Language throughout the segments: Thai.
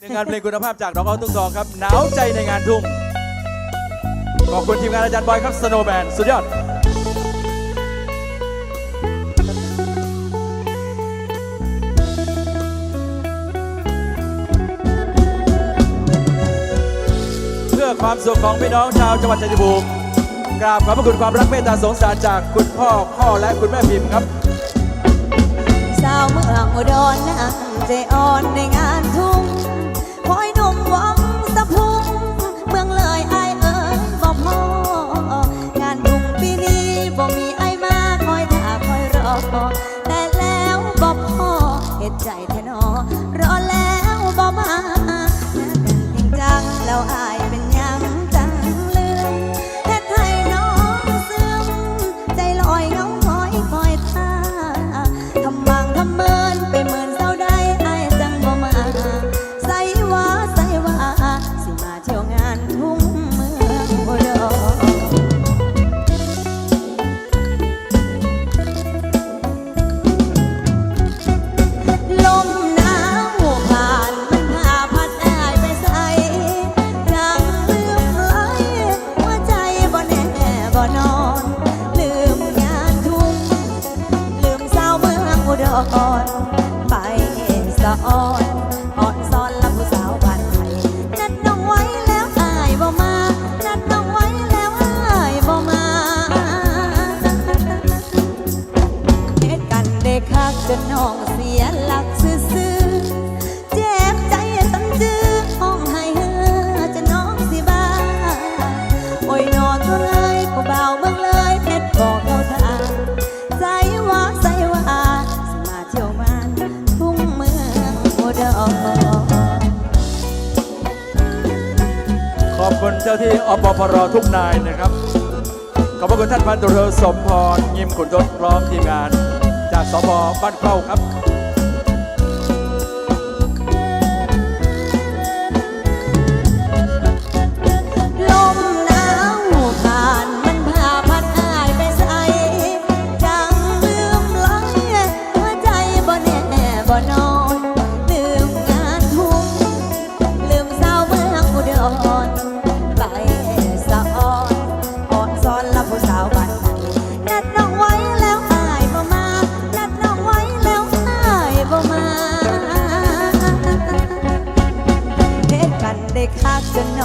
ในงานเพลงคุณภาพจากดอกอ้อทุ่งทองครับหนาวใจในงานทุ่งขอบคุณทีมงานอาจารย์บอยครับสโนว์แมนสุดยอดเพื่อความสุขของพี่น้องชาวจังหวัดชัยภูมิกราบขอบพระคุณความรักเมตตาสงสารจากคุณพ่อพ่อและคุณแม่พิมพ์ครับ สาวเมืองอุดรนั่งใจอ่อนในงานทุ่ง อนไปสะออนอ่อนซ้อนละผู้สาวบ้านไทยนัดน้องไว้แล้วอายบ่มา นัดน้องไว้แล้วอายบ่มาเหตุกันเด็กคักจนน้องเสียหลัก อบคุณเจ้าที่อปพรทุกนายนะครับ ขอบพระคุณท่านพันตำรสมพร ยิมขุนทศพร้อมทีมงาน จากสพบ้านเข้าครับ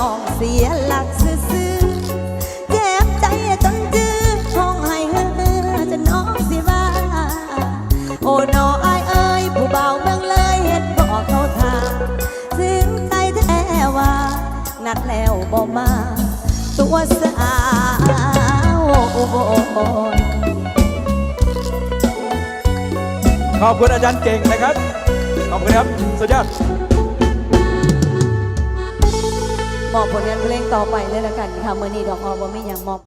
น้องเสียหลักซื่อเจ็บใจจนจื้อห้องให้เฮือจนน้องสิบ้าโอ้นออายเอ้ยผู้เบาเมืองเลยเฮ็ดบอกเขาทางถึงใจแท้ว่า นัดแล้วบ่มา ตัวสาวอุบลขอบคุณอาจารย์เก่งนะครับ ขอบคุณครับ สุดยอด มอบผลงานเพลงต่อไปเลยละกันค่ะเมื่อนี้ดอกออบ่มีอย่างมอบ